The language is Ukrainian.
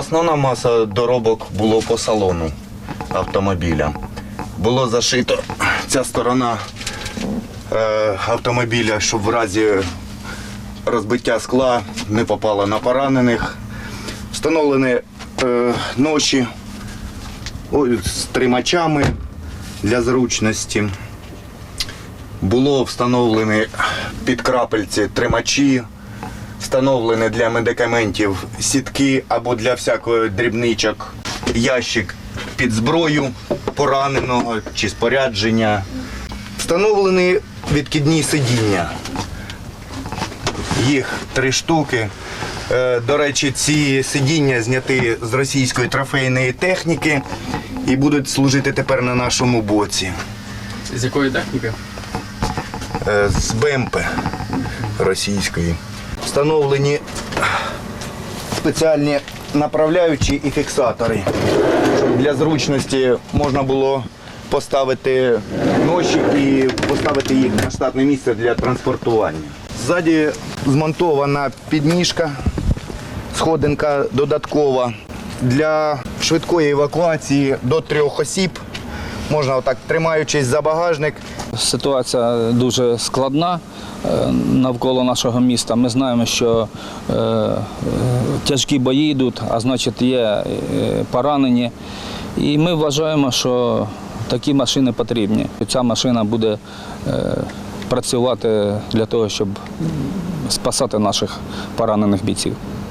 Основна маса доробок було по салону автомобіля. Було зашито ця сторона е, автомобіля, щоб в разі розбиття скла не попало на поранених. Встановлені е, ноші ой, з тримачами для зручності. Було встановлені під крапельці тримачі, встановлені для медикаментів сітки або для всякої дрібничок, ящик під зброю пораненого чи спорядження. Встановлені відкидні сидіння. Їх три штуки. Е, До речі, ці сидіння зняті з російської трофейної техніки і будуть служити тепер на нашому боці. З якої техніки? Е, з БМП російської. Встановлені спеціальні направляючі і фіксатори. Щоб для зручності можна було поставити ноші і поставити їх на штатне місце для транспортування. Ззаді змонтована підніжка, сходинка додаткова для швидкої евакуації до трьох осіб. Можна отак, тримаючись за багажник, Ситуація дуже складна е, навколо нашого міста. Ми знаємо, що е, тяжкі бої йдуть, а значить є е, поранені. І ми вважаємо, що такі машини потрібні. Ця машина буде працювати для того, щоб спасати наших поранених бійців.